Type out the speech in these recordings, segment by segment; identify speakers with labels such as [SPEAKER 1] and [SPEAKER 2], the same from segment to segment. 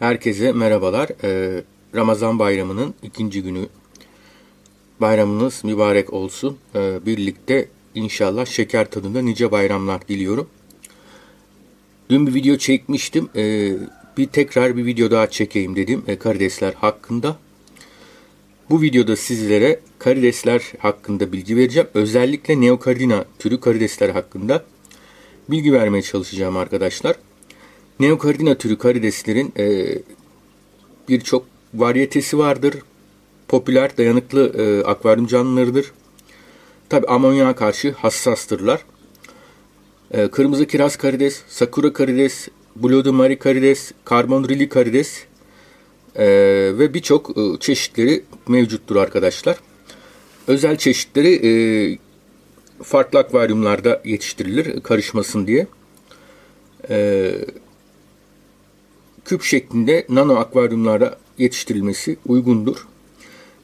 [SPEAKER 1] Herkese merhabalar. Ee, Ramazan bayramının ikinci günü. Bayramınız mübarek olsun. Ee, birlikte inşallah şeker tadında nice bayramlar diliyorum. Dün bir video çekmiştim. Ee, bir tekrar bir video daha çekeyim dedim e, karidesler hakkında. Bu videoda sizlere karidesler hakkında bilgi vereceğim. Özellikle Neocaridina türü karidesler hakkında bilgi vermeye çalışacağım arkadaşlar. Neocaridina türü karideslerin e, birçok varyetesi vardır. Popüler, dayanıklı e, akvaryum canlılarıdır. Tabi amonyağa karşı hassastırlar. E, kırmızı kiraz karides, sakura karides, blue de marie karides, karbon rili karides e, ve birçok e, çeşitleri mevcuttur arkadaşlar. Özel çeşitleri e, farklı akvaryumlarda yetiştirilir karışmasın diye. E, küp şeklinde nano akvaryumlara yetiştirilmesi uygundur.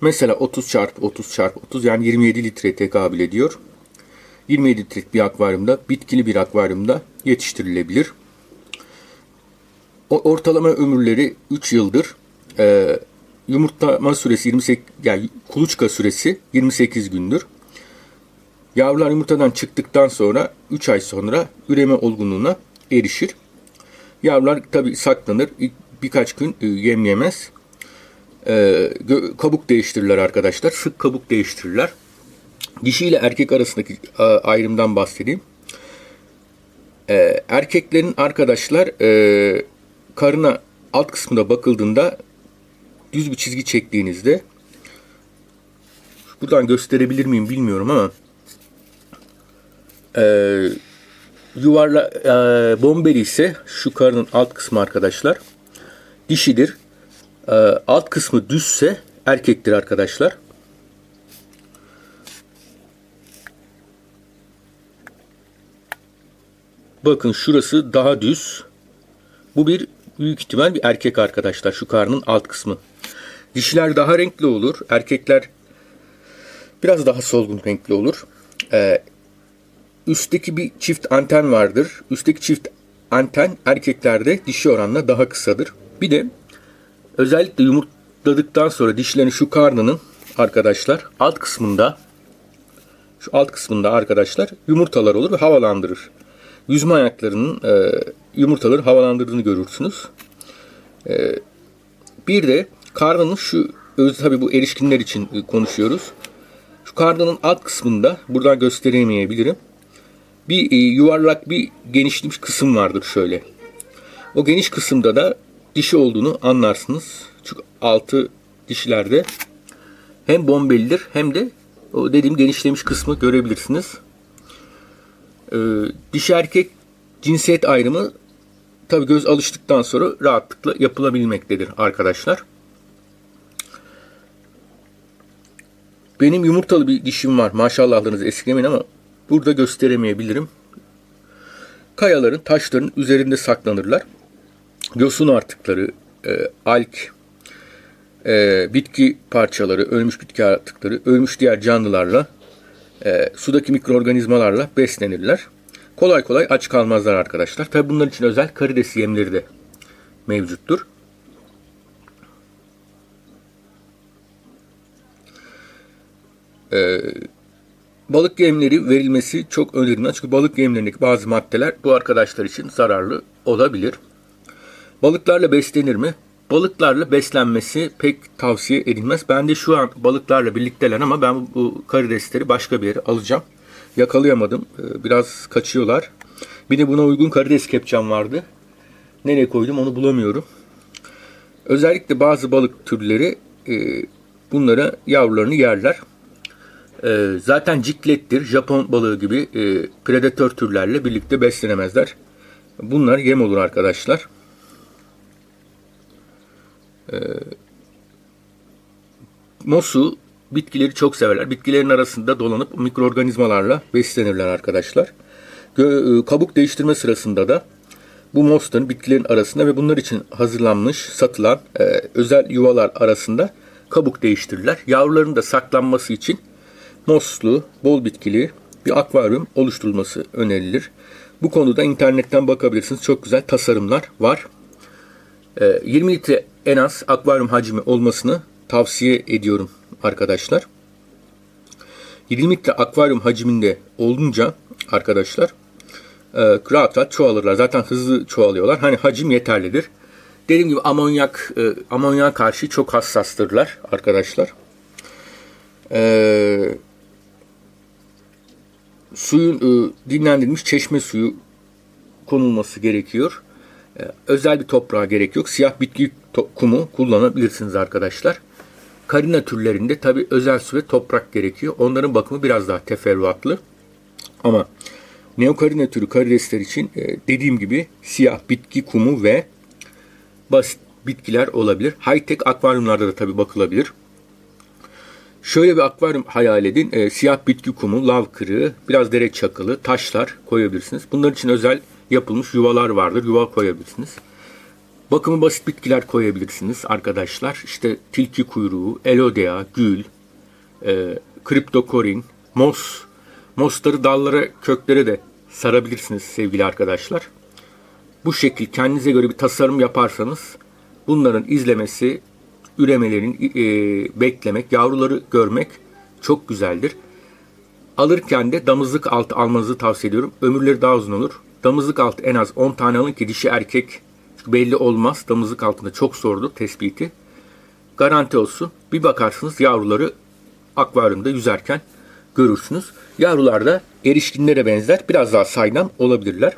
[SPEAKER 1] Mesela 30 çarpı 30 çarpı 30 yani 27 litre tekabül ediyor. 27 litrelik bir akvaryumda, bitkili bir akvaryumda yetiştirilebilir. O ortalama ömürleri 3 yıldır. Ee, yumurtlama süresi 28 yani kuluçka süresi 28 gündür. Yavrular yumurtadan çıktıktan sonra 3 ay sonra üreme olgunluğuna erişir. Yavrular tabi saklanır. Birkaç gün e, yem yemez. E, gö- kabuk değiştirirler arkadaşlar. Sık kabuk değiştirirler. Dişi ile erkek arasındaki e, ayrımdan bahsedeyim. E, erkeklerin arkadaşlar e, karına alt kısmına bakıldığında düz bir çizgi çektiğinizde buradan gösterebilir miyim bilmiyorum ama eee yuvarla e, bombeli ise şu karnın alt kısmı arkadaşlar dişidir. E, alt kısmı düzse erkektir arkadaşlar. Bakın şurası daha düz. Bu bir büyük ihtimal bir erkek arkadaşlar şu karnın alt kısmı. Dişiler daha renkli olur. Erkekler biraz daha solgun renkli olur. Ee, üstteki bir çift anten vardır. Üstteki çift anten erkeklerde dişi oranla daha kısadır. Bir de özellikle yumurtladıktan sonra dişlerin şu karnının arkadaşlar alt kısmında şu alt kısmında arkadaşlar yumurtalar olur ve havalandırır. Yüzme ayaklarının e, yumurtaları havalandırdığını görürsünüz. E, bir de karnının şu tabi bu erişkinler için konuşuyoruz. Şu karnının alt kısmında buradan gösteremeyebilirim bir e, yuvarlak bir genişlemiş kısım vardır şöyle. O geniş kısımda da dişi olduğunu anlarsınız. Çünkü altı dişilerde hem bombelidir hem de o dediğim genişlemiş kısmı görebilirsiniz. Ee, dişi erkek cinsiyet ayrımı tabi göz alıştıktan sonra rahatlıkla yapılabilmektedir arkadaşlar. Benim yumurtalı bir dişim var. Maşallahlarınızı eskilemeyin ama burada gösteremeyebilirim. Kayaların, taşların üzerinde saklanırlar. Yosun artıkları, e, alk, e, bitki parçaları, ölmüş bitki artıkları, ölmüş diğer canlılarla, e, sudaki mikroorganizmalarla beslenirler. Kolay kolay aç kalmazlar arkadaşlar. Tabi bunlar için özel karides yemleri de mevcuttur. Ee, balık yemleri verilmesi çok önerilmez. Çünkü balık yemlerindeki bazı maddeler bu arkadaşlar için zararlı olabilir. Balıklarla beslenir mi? Balıklarla beslenmesi pek tavsiye edilmez. Ben de şu an balıklarla birlikteler ama ben bu karidesleri başka bir yere alacağım. Yakalayamadım. Ee, biraz kaçıyorlar. Bir de buna uygun karides kepçem vardı. Nereye koydum onu bulamıyorum. Özellikle bazı balık türleri e, bunlara yavrularını yerler. E, zaten ciklettir, Japon balığı gibi e, predatör türlerle birlikte beslenemezler. Bunlar yem olur arkadaşlar. E, mosu bitkileri çok severler. Bitkilerin arasında dolanıp mikroorganizmalarla beslenirler arkadaşlar. Gö- e, kabuk değiştirme sırasında da bu mosların bitkilerin arasında ve bunlar için hazırlanmış, satılan e, özel yuvalar arasında kabuk değiştirirler. Yavruların da saklanması için moslu, bol bitkili bir akvaryum oluşturulması önerilir. Bu konuda internetten bakabilirsiniz. Çok güzel tasarımlar var. Ee, 20 litre en az akvaryum hacmi olmasını tavsiye ediyorum arkadaşlar. 20 litre akvaryum hacminde olunca arkadaşlar e, rahat rahat çoğalırlar. Zaten hızlı çoğalıyorlar. Hani hacim yeterlidir. Dediğim gibi amonyak e, amonyağa karşı çok hassastırlar arkadaşlar. E, suyun e, dinlendirilmiş çeşme suyu konulması gerekiyor. E, özel bir toprağa gerek yok. Siyah bitki kumu kullanabilirsiniz arkadaşlar. Karina türlerinde tabi özel su ve toprak gerekiyor. Onların bakımı biraz daha teferruatlı. Ama neokarina türü karidesler için e, dediğim gibi siyah bitki kumu ve basit bitkiler olabilir. High-tech akvaryumlarda da tabi bakılabilir. Şöyle bir akvaryum hayal edin. E, siyah bitki kumu, lav kırığı, biraz dere çakılı, taşlar koyabilirsiniz. Bunlar için özel yapılmış yuvalar vardır. Yuva koyabilirsiniz. Bakımı basit bitkiler koyabilirsiniz arkadaşlar. İşte tilki kuyruğu, elodea, gül, e, kriptokorin, mos. Mosları dallara, köklere de sarabilirsiniz sevgili arkadaşlar. Bu şekil kendinize göre bir tasarım yaparsanız bunların izlemesi, üremelerin e, beklemek, yavruları görmek çok güzeldir. Alırken de damızlık altı almanızı tavsiye ediyorum. Ömürleri daha uzun olur. Damızlık altı en az 10 tane alın ki dişi erkek belli olmaz. Damızlık altında çok zordur tespiti. Garanti olsun. Bir bakarsınız yavruları akvaryumda yüzerken görürsünüz. Yavrular da erişkinlere benzer. Biraz daha saydam olabilirler.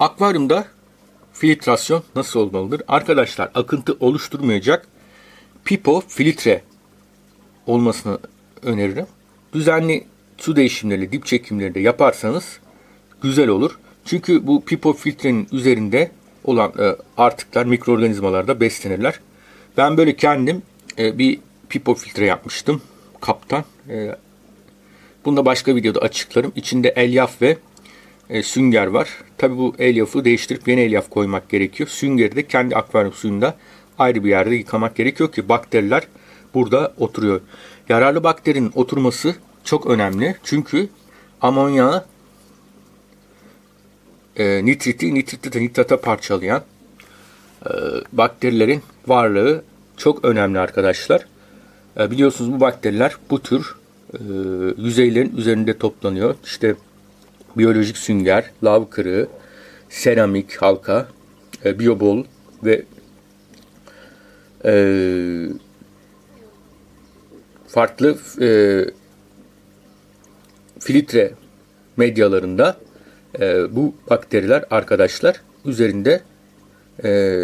[SPEAKER 1] Akvaryumda filtrasyon nasıl olmalıdır? Arkadaşlar akıntı oluşturmayacak pipo filtre olmasını öneririm. Düzenli su değişimleri, dip çekimleri de yaparsanız güzel olur. Çünkü bu pipo filtrenin üzerinde olan e, artıklar mikroorganizmalarda beslenirler. Ben böyle kendim e, bir pipo filtre yapmıştım kaptan. E, bunu da başka videoda açıklarım. İçinde elyaf ve e, sünger var. Tabi bu elyafı değiştirip yeni elyaf koymak gerekiyor. Süngeri de kendi akvaryum suyunda ayrı bir yerde yıkamak gerekiyor ki bakteriler burada oturuyor. Yararlı bakterinin oturması çok önemli. Çünkü amonyağı e, nitriti, nitriti de nitrata parçalayan e, bakterilerin varlığı çok önemli arkadaşlar. E, biliyorsunuz bu bakteriler bu tür e, yüzeylerin üzerinde toplanıyor. İşte biyolojik sünger, lav kırığı, seramik halka, e, biyobol ve e, farklı e, filtre medyalarında e, bu bakteriler arkadaşlar üzerinde e,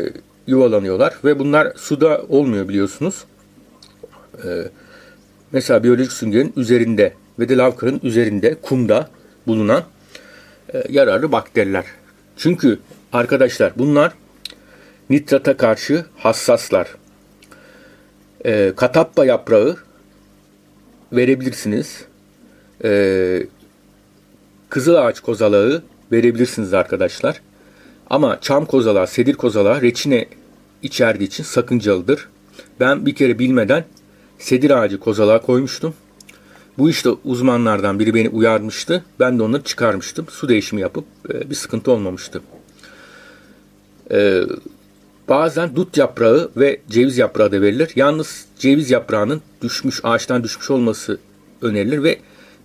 [SPEAKER 1] yuvalanıyorlar ve bunlar suda olmuyor biliyorsunuz. E, mesela biyolojik süngerin üzerinde ve de lavkarın üzerinde kumda bulunan yararlı bakteriler. Çünkü arkadaşlar bunlar nitrata karşı hassaslar. E, katappa yaprağı verebilirsiniz. E, kızıl ağaç kozalağı verebilirsiniz arkadaşlar. Ama çam kozalağı, sedir kozalağı reçine içerdiği için sakıncalıdır. Ben bir kere bilmeden sedir ağacı kozalağı koymuştum. Bu işte uzmanlardan biri beni uyarmıştı. Ben de onları çıkarmıştım. Su değişimi yapıp e, bir sıkıntı olmamıştı. E, bazen dut yaprağı ve ceviz yaprağı da verilir. Yalnız ceviz yaprağının düşmüş, ağaçtan düşmüş olması önerilir ve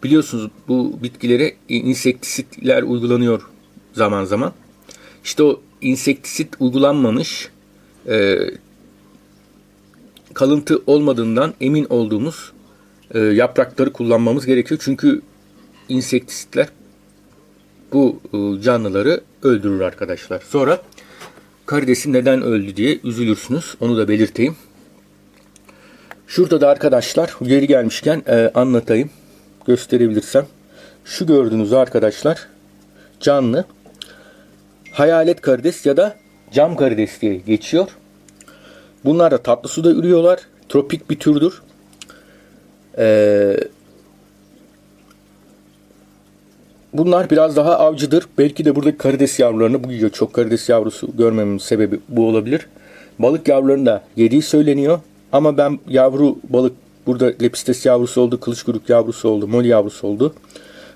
[SPEAKER 1] biliyorsunuz bu bitkilere insektisitler uygulanıyor zaman zaman. İşte o insektisit uygulanmamış e, kalıntı olmadığından emin olduğumuz e, yaprakları kullanmamız gerekiyor. Çünkü insektisitler bu e, canlıları öldürür arkadaşlar. Sonra karidesi neden öldü diye üzülürsünüz. Onu da belirteyim. Şurada da arkadaşlar geri gelmişken e, anlatayım. Gösterebilirsem. Şu gördüğünüz arkadaşlar canlı hayalet karides ya da cam karides diye geçiyor. Bunlar da tatlı suda ürüyorlar. Tropik bir türdür. Ee, bunlar biraz daha avcıdır. Belki de buradaki karides yavrularını bu yiyor. Çok karides yavrusu görmemin sebebi bu olabilir. Balık yavrularını da yediği söyleniyor. Ama ben yavru balık burada lepistes yavrusu oldu, kılıç kuyruk yavrusu oldu, mol yavrusu oldu.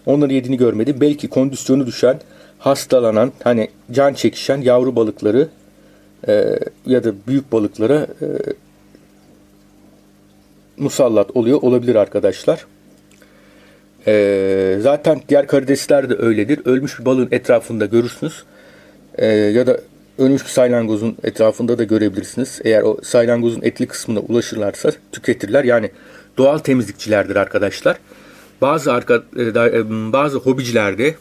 [SPEAKER 1] Onları yediğini görmedim. Belki kondisyonu düşen hastalanan hani can çekişen yavru balıkları e, ya da büyük balıklara e, musallat oluyor olabilir arkadaşlar. E, zaten diğer karidesler de öyledir. Ölmüş bir balığın etrafında görürsünüz. E, ya da ölmüş bir saylangozun etrafında da görebilirsiniz. Eğer o saylangozun etli kısmına ulaşırlarsa tüketirler. Yani doğal temizlikçilerdir arkadaşlar. Bazı arka, e, e, bazı hobicilerde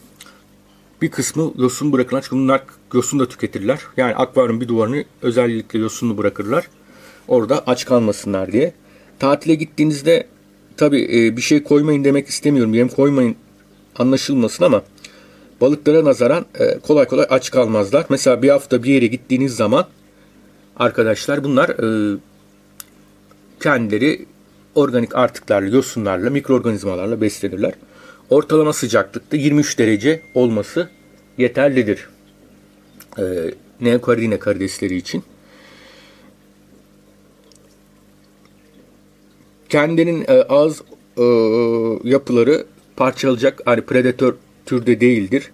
[SPEAKER 1] bir kısmı yosun bırakırlar. Çünkü bunlar yosun da tüketirler. Yani akvaryum bir duvarını özellikle yosunlu bırakırlar. Orada aç kalmasınlar diye. Tatile gittiğinizde tabi bir şey koymayın demek istemiyorum. Yem koymayın anlaşılmasın ama balıklara nazaran e, kolay kolay aç kalmazlar. Mesela bir hafta bir yere gittiğiniz zaman arkadaşlar bunlar e, kendileri organik artıklarla, yosunlarla, mikroorganizmalarla beslenirler. Ortalama sıcaklıkta 23 derece olması yeterlidir. E, Neokaridine karidesleri için. Kendinin e, ağız e, yapıları parçalayacak hani predatör türde değildir.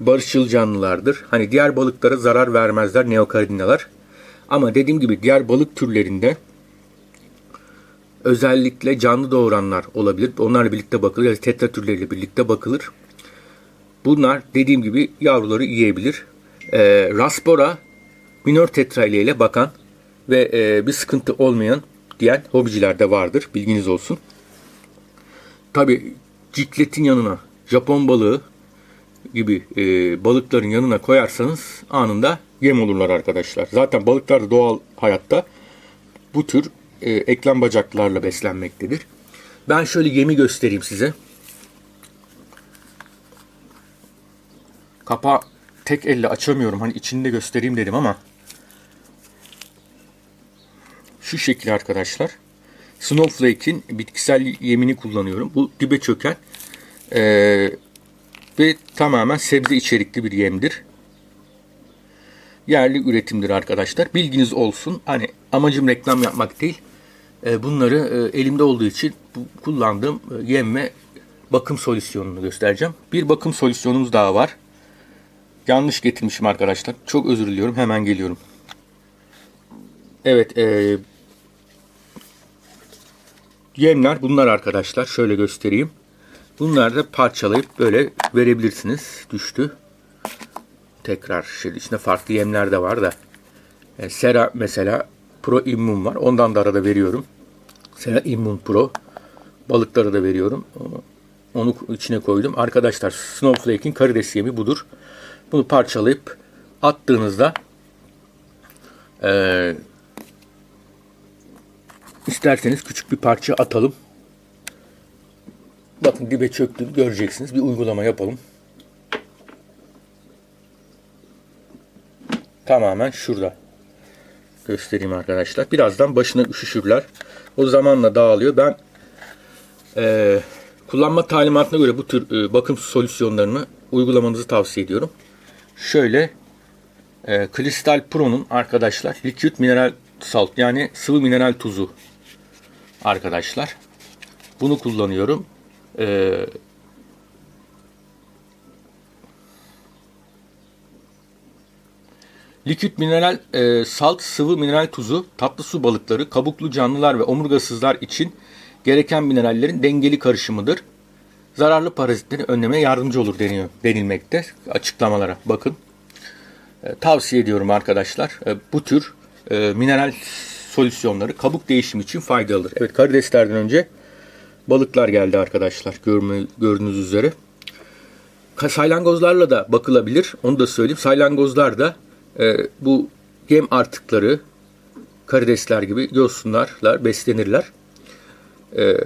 [SPEAKER 1] Barışçıl canlılardır. Hani diğer balıklara zarar vermezler neokaridinalar. Ama dediğim gibi diğer balık türlerinde özellikle canlı doğuranlar olabilir. Onlarla birlikte bakılır ya da tetra türleriyle birlikte bakılır. Bunlar dediğim gibi yavruları yiyebilir. Ee, Raspora minor tetra ile bakan ve e, bir sıkıntı olmayan diyen hobiciler de vardır. Bilginiz olsun. Tabi cikletin yanına Japon balığı gibi e, balıkların yanına koyarsanız anında yem olurlar arkadaşlar. Zaten balıklar doğal hayatta bu tür e, eklem bacaklarla beslenmektedir. Ben şöyle yemi göstereyim size. Kapağı tek elle açamıyorum. Hani içinde göstereyim dedim ama şu şekil arkadaşlar. Snowflake'in bitkisel yemini kullanıyorum. Bu dibe çöken e, ve tamamen sebze içerikli bir yemdir. Yerli üretimdir arkadaşlar. Bilginiz olsun. Hani amacım reklam yapmak değil. E, bunları e, elimde olduğu için bu kullandığım e, yem ve bakım solüsyonunu göstereceğim. Bir bakım solüsyonumuz daha var. Yanlış getirmişim arkadaşlar. Çok özür diliyorum. Hemen geliyorum. Evet. E, yemler bunlar arkadaşlar. Şöyle göstereyim. Bunları da parçalayıp böyle verebilirsiniz. Düştü. Tekrar şöyle içinde farklı yemler de var da. E, Sera mesela Pro Immun var. Ondan da arada veriyorum. Sera Immun Pro. Balıklara da veriyorum. Onu içine koydum. Arkadaşlar Snowflake'in karides yemi budur. Bunu parçalayıp attığınızda e, isterseniz küçük bir parça atalım. Bakın dibe çöktüğünü göreceksiniz. Bir uygulama yapalım. Tamamen şurada. Göstereyim arkadaşlar. Birazdan başına üşüşürler. O zamanla dağılıyor. Ben e, kullanma talimatına göre bu tür e, bakım solüsyonlarını uygulamanızı tavsiye ediyorum. Şöyle e, Kristal Pro'nun arkadaşlar liquid mineral salt yani sıvı mineral tuzu arkadaşlar. Bunu kullanıyorum. Ee, likit mineral e, salt sıvı mineral tuzu tatlı su balıkları, kabuklu canlılar ve omurgasızlar için gereken minerallerin dengeli karışımıdır. Zararlı parazitleri önlemeye yardımcı olur deniyor denilmekte. Açıklamalara bakın. E, tavsiye ediyorum arkadaşlar. E, bu tür e, mineral solüsyonları kabuk değişimi için faydalıdır. Evet karideslerden önce balıklar geldi arkadaşlar gördüğünüz üzere. Saylangozlarla da bakılabilir. Onu da söyleyeyim. Saylangozlar da e, bu yem artıkları karidesler gibi yosunlarla beslenirler. E,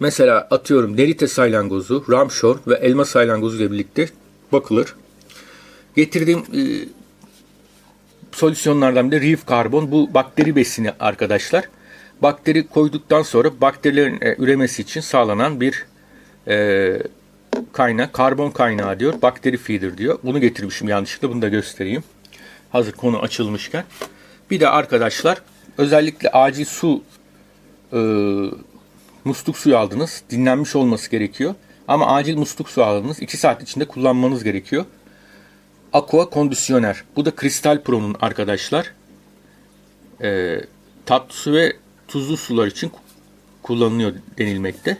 [SPEAKER 1] mesela atıyorum derite saylangozu, ramşor ve elma saylangozu ile birlikte bakılır. Getirdiğim e, solüsyonlardan bir de reef karbon. Bu bakteri besini arkadaşlar bakteri koyduktan sonra bakterilerin e, üremesi için sağlanan bir e, kaynak, karbon kaynağı diyor. Bakteri feeder diyor. Bunu getirmişim yanlışlıkla. Bunu da göstereyim. Hazır konu açılmışken. Bir de arkadaşlar özellikle acil su e, musluk suyu aldınız. Dinlenmiş olması gerekiyor. Ama acil musluk su aldınız. 2 saat içinde kullanmanız gerekiyor. Aqua Kondisyoner. Bu da Kristal Pro'nun arkadaşlar. Ee, tatlı su ve tuzlu sular için kullanılıyor denilmekte.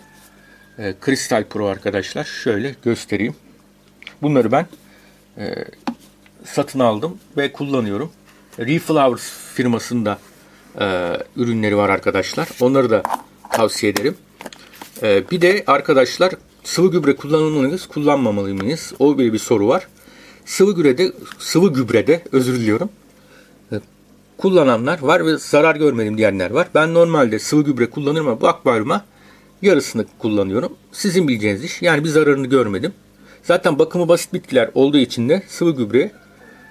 [SPEAKER 1] Ee, Kristal Pro arkadaşlar. Şöyle göstereyim. Bunları ben e, satın aldım ve kullanıyorum. Reflowers firmasında e, ürünleri var arkadaşlar. Onları da tavsiye ederim. E, bir de arkadaşlar sıvı gübre kullanmalı mıyız, kullanmamalı mıyız? O bir, bir soru var. Sıvı gübrede, sıvı gübrede özür diliyorum. E, kullananlar var ve zarar görmedim diyenler var. Ben normalde sıvı gübre kullanırım ama bu akvaryuma yarısını kullanıyorum. Sizin bileceğiniz iş. Yani bir zararını görmedim. Zaten bakımı basit bitkiler olduğu için de sıvı gübre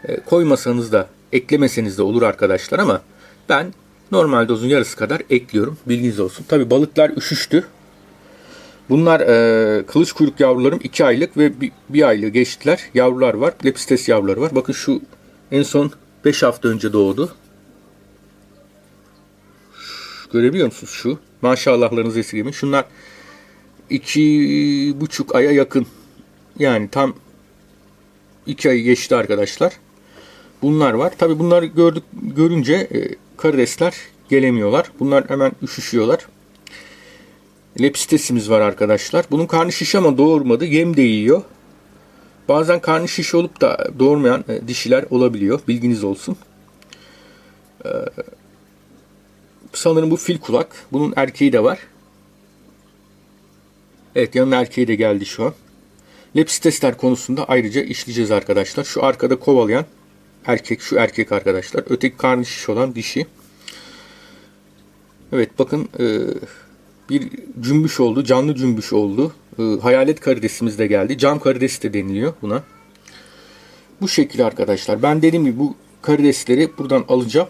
[SPEAKER 1] e, koymasanız da eklemeseniz de olur arkadaşlar ama ben normal dozun yarısı kadar ekliyorum. Bilginiz olsun. Tabi balıklar üşüştü. Bunlar e, kılıç kuyruk yavrularım 2 aylık ve 1 bir, aylığı geçtiler. Yavrular var. Lepistes yavruları var. Bakın şu en son 5 hafta önce doğdu. Görebiliyor musunuz şu? Maşallahlarınızı esirgemeyin. Şunlar iki buçuk aya yakın. Yani tam iki ay geçti arkadaşlar. Bunlar var. Tabi bunları gördük görünce e, karidesler gelemiyorlar. Bunlar hemen üşüşüyorlar. Lepistesimiz var arkadaşlar. Bunun karnı şiş ama doğurmadı. Yem de yiyor. Bazen karnı şiş olup da doğurmayan e, dişiler olabiliyor. Bilginiz olsun. Ee, sanırım bu fil kulak. Bunun erkeği de var. Evet yanına erkeği de geldi şu an. Lepistesler konusunda ayrıca işleyeceğiz arkadaşlar. Şu arkada kovalayan erkek, şu erkek arkadaşlar. Öteki karnı şiş olan dişi. Evet bakın e, bir cümbüş oldu. Canlı cümbüş oldu. E, hayalet karidesimiz de geldi. Cam karidesi de deniliyor buna. Bu şekilde arkadaşlar. Ben dediğim gibi bu karidesleri buradan alacağım.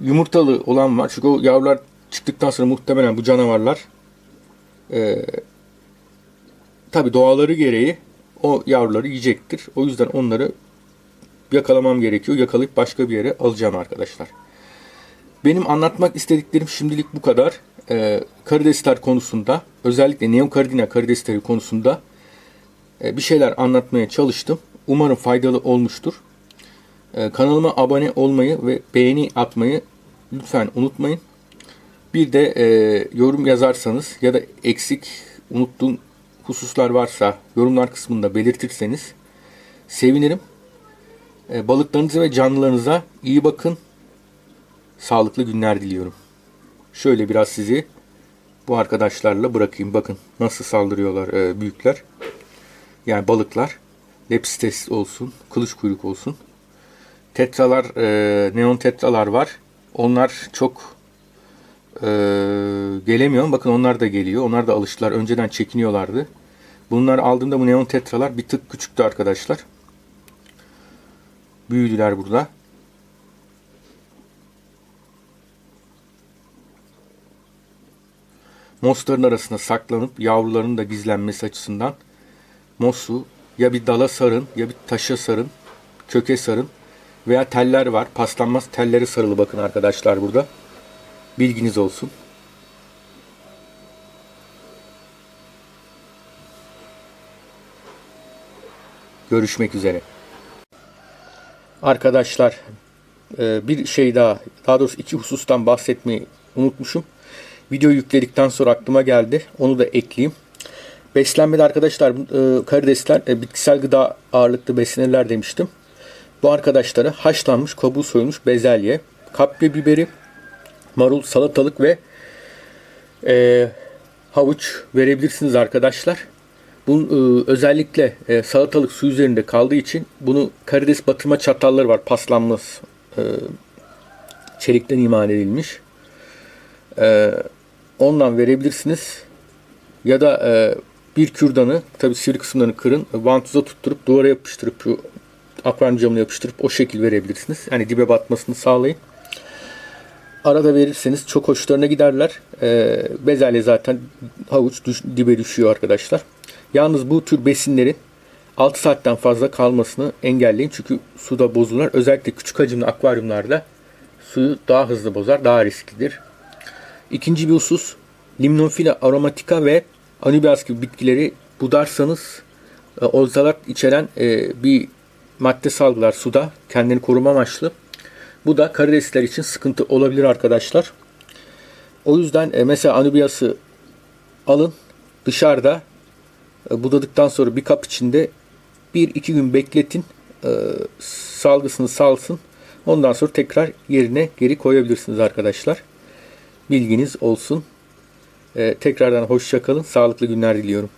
[SPEAKER 1] Yumurtalı olan var. Çünkü o yavrular çıktıktan sonra muhtemelen bu canavarlar e, tabi doğaları gereği o yavruları yiyecektir. O yüzden onları yakalamam gerekiyor. Yakalayıp başka bir yere alacağım arkadaşlar. Benim anlatmak istediklerim şimdilik bu kadar. Ee, karidesler konusunda özellikle neokardina karidesleri konusunda e, bir şeyler anlatmaya çalıştım. Umarım faydalı olmuştur. Ee, kanalıma abone olmayı ve beğeni atmayı lütfen unutmayın. Bir de e, yorum yazarsanız ya da eksik unuttuğum hususlar varsa yorumlar kısmında belirtirseniz sevinirim. E, balıklarınıza ve canlılarınıza iyi bakın. Sağlıklı günler diliyorum. Şöyle biraz sizi bu arkadaşlarla bırakayım. Bakın nasıl saldırıyorlar e, büyükler. Yani balıklar. Lepistes olsun, kılıç kuyruk olsun. Tetralar, e, neon tetralar var. Onlar çok e, gelemiyor. Bakın onlar da geliyor. Onlar da alıştılar. Önceden çekiniyorlardı. Bunlar aldığımda bu neon tetralar bir tık küçüktü arkadaşlar. Büyüdüler burada. Mosların arasında saklanıp yavruların da gizlenmesi açısından mosu ya bir dala sarın ya bir taşa sarın, köke sarın veya teller var. Paslanmaz telleri sarılı bakın arkadaşlar burada. Bilginiz olsun. Görüşmek üzere. Arkadaşlar e, bir şey daha, daha doğrusu iki husustan bahsetmeyi unutmuşum. Video yükledikten sonra aklıma geldi. Onu da ekleyeyim. Beslenmede arkadaşlar e, karidesler e, bitkisel gıda ağırlıklı besinirler demiştim. Bu arkadaşlara haşlanmış, kabuğu soyulmuş bezelye, kapya biberi, marul, salatalık ve e, havuç verebilirsiniz arkadaşlar. Bu e, özellikle e, salatalık su üzerinde kaldığı için bunu karides batırma çatalları var. Paslanmaz e, çelikten imal edilmiş. E, ondan verebilirsiniz. Ya da e, bir kürdanı tabi sivri kısımlarını kırın. Vantuza tutturup duvara yapıştırıp akvaryum camına yapıştırıp o şekil verebilirsiniz. Yani dibe batmasını sağlayın. Arada verirseniz çok hoşlarına giderler. E, bezelye zaten havuç düş, dibe düşüyor arkadaşlar. Yalnız bu tür besinlerin 6 saatten fazla kalmasını engelleyin. Çünkü suda bozulurlar. Özellikle küçük hacimli akvaryumlarda suyu daha hızlı bozar, daha risklidir. İkinci bir husus Limnophylla aromatica ve Anubias gibi bitkileri budarsanız e, ozalat içeren e, bir madde salgılar suda kendini koruma amaçlı. Bu da karidesler için sıkıntı olabilir arkadaşlar. O yüzden e, mesela anubiası alın dışarıda budadıktan sonra bir kap içinde 1-2 gün bekletin. Salgısını salsın. Ondan sonra tekrar yerine geri koyabilirsiniz arkadaşlar. Bilginiz olsun. E, tekrardan hoşça kalın. Sağlıklı günler diliyorum.